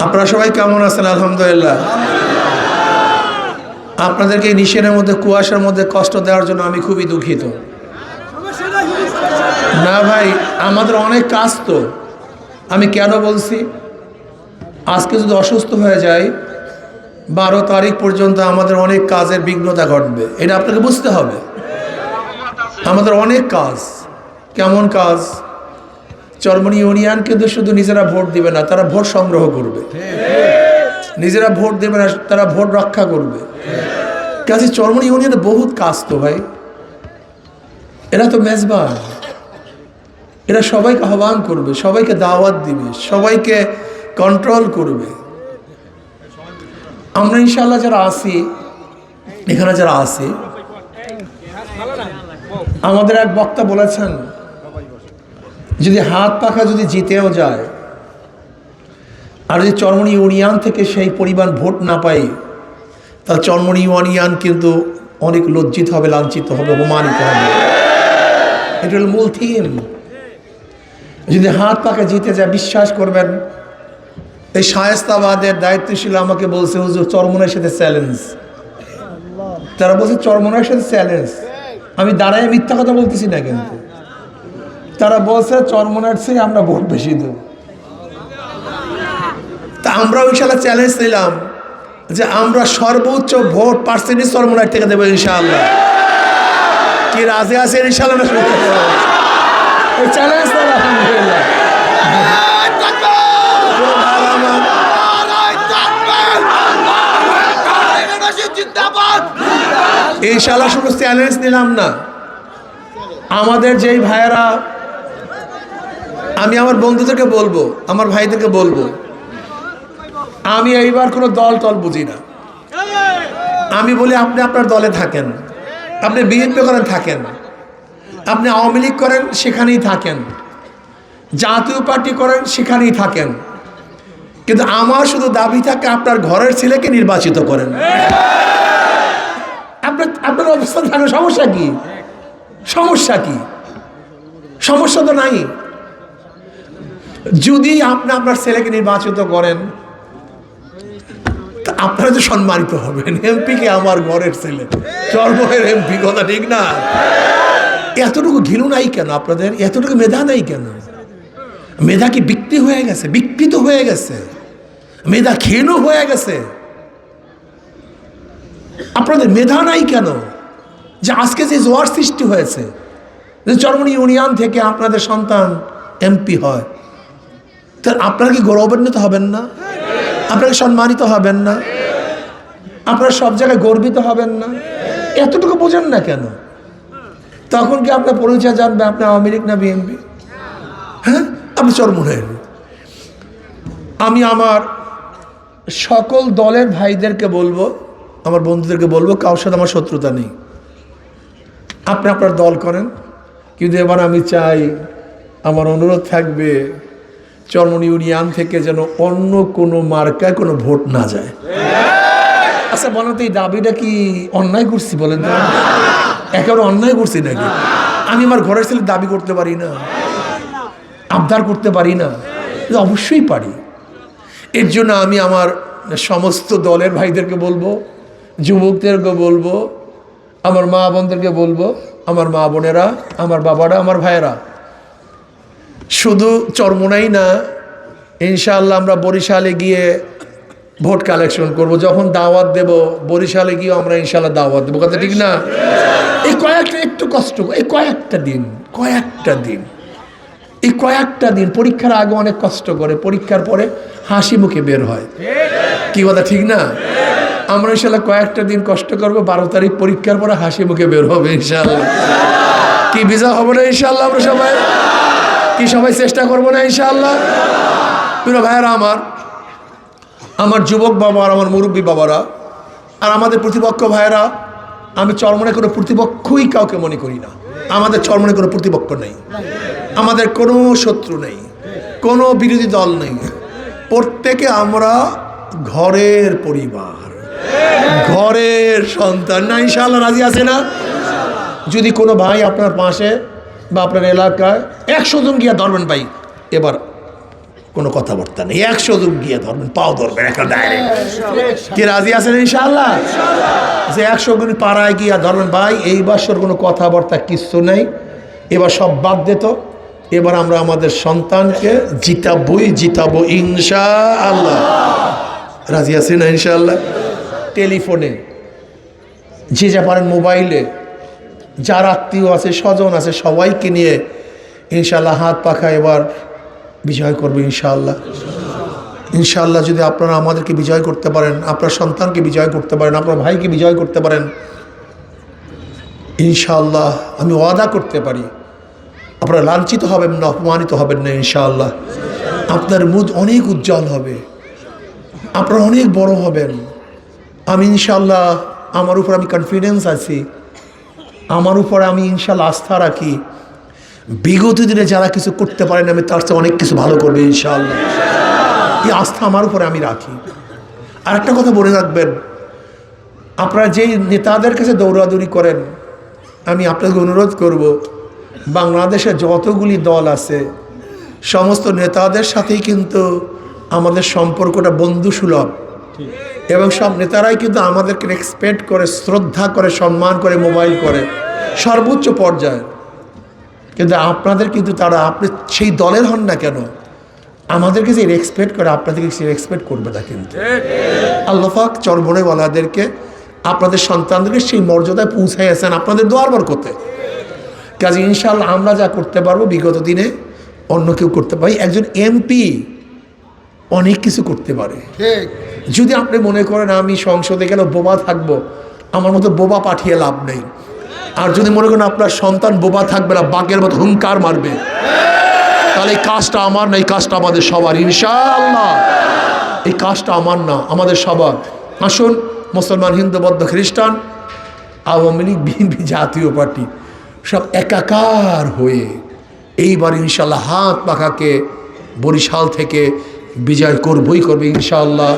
আপনারা সবাই কেমন আছেন? আলহামদুলিল্লাহ। আপনাদেরকে এই নিশেনের মধ্যে, কুয়াশার মধ্যে কষ্ট দেওয়ার জন্য আমি খুবই দুঃখিত। না ভাই, আমাদের অনেক কাজ তো। আমি কেন বলছি? আজকে যদি অসুস্থ হয়ে যায় বারো তারিখ পর্যন্ত আমাদের অনেক কাজের বিঘ্নতা ঘটবে। এটা আপনাকে বুঝতে হবে। আমাদের অনেক কাজ। কেমন কাজ? চরমনি ইউনিয়ন কিন্তু শুধু নিজেরা ভোট দিবে না, তারা ভোট সংগ্রহ করবে। নিজেরা ভোট দেবে না, তারা ভোট রক্ষা করবে। কাজে চরমনি ইউনিয়নে বহুত কাজ তো ভাই। এরা তো মেজবান। এরা সবাইকে আহ্বান করবে, সবাইকে দাওয়াত দিবে, সবাইকে কন্ট্রোল করবে। আমরা ইনশাল্লাহ যারা আছি, এখানে যারা আসি আমাদের এক বক্তা বলেছেন যদি হাত পাখা যদি জিতেও যায়, আর যদি চরমনি ইউনিয়ন থেকে সেই পরিমাণ ভোট না পাই তাহলে চরমনি ইউনিয়ন কিন্তু অনেক লজ্জিত হবে, লাঞ্ছিত হবে, অপমানিত হবে। এটা হল মূল থিম। যদি হাত পাখা জিতে যায়, বিশ্বাস করবেন, এই শায়স্তাবাদের দায়িত্বশীল আমাকে বলছে, হুজুর, চরমনের সাথে চ্যালেঞ্জ। তারা বলছে, চরমনের সাথে চ্যালেঞ্জ। আমি দাঁড়ায় মিথ্যা কথা বলতেছি না কিন্তু। তারা বলছে চরমনের চেয়ে আমরা ভোট বেশি দেব। তা আমরা ইনশাল্লাহ চ্যালেঞ্জ নিলাম যে আমরা সর্বোচ্চ ভোট পার্সেন্টেজ চরমনার থেকে দেবো ইনশাআল্লাহ। কি রাজে আছে ইনশাল্লাহ না চ্যালেঞ্জ আলহামদুলিল্লাহ ইনশাল্লাহ শুধু চ্যালেঞ্জ নিলাম না। আমাদের যেই ভাইয়েরা আমি আমার বন্ধুদেরকে বলব, আমার ভাইদেরকে বলব, আমি এইবার কোনো দল টল বুঝি না। আমি বলি, আপনি আপনার দলে থাকেন, আপনি বিএনপি করেন থাকেন, আপনি আওয়ামী লীগ করেন সেখানেই থাকেন, জাতীয় পার্টি করেন সেখানেই থাকেন। কিন্তু আমার শুধু দাবি থাকে, আপনার ঘরের ছেলেকে নির্বাচিত করেন। আপনার আপনার অবস্থান থাকে সমস্যা কি? সমস্যা কি? সমস্যা তো নাই। যদি আপনি আপনার ছেলেকে নির্বাচিত করেন আপনারা তো সম্মানিত হবেন। এমপি কে আমার ঘরের ছেলে। চর্মের এমপি, কথা ঠিক না? এতটুকু ঘিলু নাই কেন আপনাদের? এতটুকু মেধা নাই কেন? মেধা কি বিক্রি হয়ে গেছে? বিকৃত হয়ে গেছে? মেধা ক্ষীণ হয়ে গেছে? আপনাদের মেধা নাই কেন? যে আজকে যে জোয়ার সৃষ্টি হয়েছে, যে চরমনি ইউনিয়ন থেকে আপনাদের সন্তান এমপি হয়। তা আপনারা কি গৌরবান্বিত হবেন না? আপনারা সম্মানিত হবেন না? আপনারা সব জায়গায় গর্বিত হবেন না? এতটুকু বোঝেন না কেন? তখন কি আপনার পরিচয় জানবে আপনি আওয়ামী লীগ না বিএনপি? হ্যাঁ? আপনি চরমনের আমি আমার সকল দলের ভাইদেরকে বলব, আমার বন্ধুদেরকে বলব, কারোর সাথে আমার শত্রুতা নেই। আপনি আপনার দল করেন, কিন্তু এবার আমি চাই, আমার অনুরোধ থাকবে চরমন ইউনিয়ন থেকে যেন অন্য কোনো মার্কায় কোনো ভোট না যায়। আচ্ছা বলেন তো, এই দাবিটা কি অন্যায় করছি বলেন তো? একেবারে অন্যায় করছি নাকি? আমি আমার ঘরের ছেলে দাবি করতে পারি না, আবদার করতে পারি না অবশ্যই পারি। এর জন্য আমি আমার সমস্ত দলের ভাইদেরকে বলব, যুবকদেরকে বলব, আমার মা বোনদেরকে বলব, আমার মা বোনেরা, আমার বাবারা, আমার ভাইয়েরা শুধু চরমোনাই না, ইনশাআল্লাহ আমরা বরিশালে গিয়ে ভোট কালেকশন করব। যখন দাওয়াত দেব, বরিশালে গিয়ে আমরা ইনশাআল্লাহ দাওয়াত দেবো। কথা ঠিক না? এই কয়েকটা একটু কষ্ট এই কয়েকটা দিন কয়েকটা দিন, এই কয়েকটা দিন পরীক্ষার আগে অনেক কষ্ট করে। পরীক্ষার পরে হাসি মুখে বের হয়। কি কথা, ঠিক না? আমরা ইনশাল্লাহ কয়েকটা দিন কষ্ট করব, বারো তারিখ পরীক্ষার পরে হাসি মুখে বের হবে ইনশাল্লাহ কি ভিসা হবে না ইনশাল্লাহ আমরা সবাই? কি সবাই চেষ্টা করব না ইনশাল্লাহ প্রিয় ভাইয়েরা আমার আমার যুবক বাবা আর আমার মুরব্বী বাবারা আর আমাদের প্রতিপক্ষ ভাইয়েরা, আমি চরমনে কোনো প্রতিপক্ষই কাউকে মনে করি না। আমাদের চরমনে কোনো প্রতিপক্ষ নেই। আমাদের কোনো শত্রু নেই। কোনো বিরোধী দল নেই। প্রত্যেকে আমরা ঘরের পরিবার। ঘরের সন্তান। না, ইনশাআল্লাহ রাজি আছে না? যদি কোনো ভাই আপনার পাশে বা আপনার এলাকায় একশো জন গিয়া ধরবেন ভাই। এবার কোনো কথাবার্তা নেই। একশো জন গিয়ে ধরবেন, পাও ধরবেন একটা ডাইরেক্ট কি রাজি আছেন ইনশাআল্লাহ? যে একশো গুণ পাড়ায় গিয়া ধরবেন, ভাই, এই বছর কোনো কথাবার্তা কিচ্ছু নেই। এবার সব বাদ দিত এবার আমরা আমাদের সন্তানকে জিতাবই, জিতাবো ইনশা আল্লাহ রাজি আছেন ইনশাআল্লাহ? টেলিফোনে, যে যা পারেন মোবাইলে যার আত্মীয় আছে, স্বজন আছে, সবাইকে নিয়ে ইনশাল্লাহ হাত পাখা এবার বিজয় করবে ইনশাআল্লাহ। ইনশাআল্লাহ যদি আপনারা আমাদেরকে বিজয় করতে পারেন, আপনার সন্তানকে বিজয় করতে পারেন, আপনার ভাইকে বিজয় করতে পারেন, ইনশাআল্লাহ আমি ওয়াদা করতে পারি। আপনারা লাঞ্ছিত হবেন না, অপমানিত হবেন না ইনশাআল্লাহ। আপনার মুখ অনেক উজ্জ্বল হবে। আপনারা অনেক বড় হবেন। আমি ইনশাআল্লাহ, আমার উপর আমি কনফিডেন্স আছি। আমার উপরে আমি ইনশাল্লাহ আস্থা রাখি। বিগত দিনে যারা কিছু করতে পারেন আমি তার চেয়ে অনেক কিছু ভালো করবে ইনশাআল্লাহ এই আস্থা আমার উপরে আমি রাখি। আর একটা কথা বলে রাখবেন আপনারা যেই নেতাদের কাছে দৌড়াদৌড়ি করেন আমি আপনাকে অনুরোধ করব বাংলাদেশে যতগুলি দল আছে সমস্ত নেতাদের সাথেই কিন্তু আমাদের সম্পর্কটা বন্ধুসুলভ। এবং সব নেতারাই কিন্তু আমাদেরকে রেসপেক্ট করে শ্রদ্ধা করে সম্মান করে মোবাইল করে। সর্বোচ্চ পর্যায়ে কিন্তু আপনাদের কিন্তু তারা আপনি সেই দলের হন না কেন আমাদেরকে যে রেসপেক্ট করে আপনাদেরকে সে রেসপেক্ট করবে না কিন্তু। আল্লাহাক চরমনেওয়ালাদেরকে আপনাদের সন্তানদেরকে সেই মর্যাদায় পৌঁছাইয়াছেন আপনাদের দোয়ার বর করতে কাজে ইনশাল্লাহ আমরা যা করতে পারব বিগত দিনে অন্য কেউ করতে পারি। একজন এমপি অনেক কিছু করতে পারে। যদি আপনি মনে করেন আমি সংসদে গেলে বোবা থাকব আমার মতো বোবা পাঠিয়ে লাভ নেই। আর যদি মনে করেন আপনার সন্তান বোবা থাকবে না, বাঘের মতো হুঙ্কার মারবে, তাহলে এই কাজটা আমার না, এই কাজটা আমাদের সবার, ইনশাআল্লাহ। এই কাজটা আমার না, আমাদের সবার। আসুন, মুসলমান, হিন্দু, বৌদ্ধ, খ্রিস্টান, Awami League, BNP Jatiya party, সব একাকার হয়ে এইবার ইনশাল্লাহ হাত পাখাকে বরিশাল থেকে বিজয় করবই করবে, ইনশাআল্লাহ।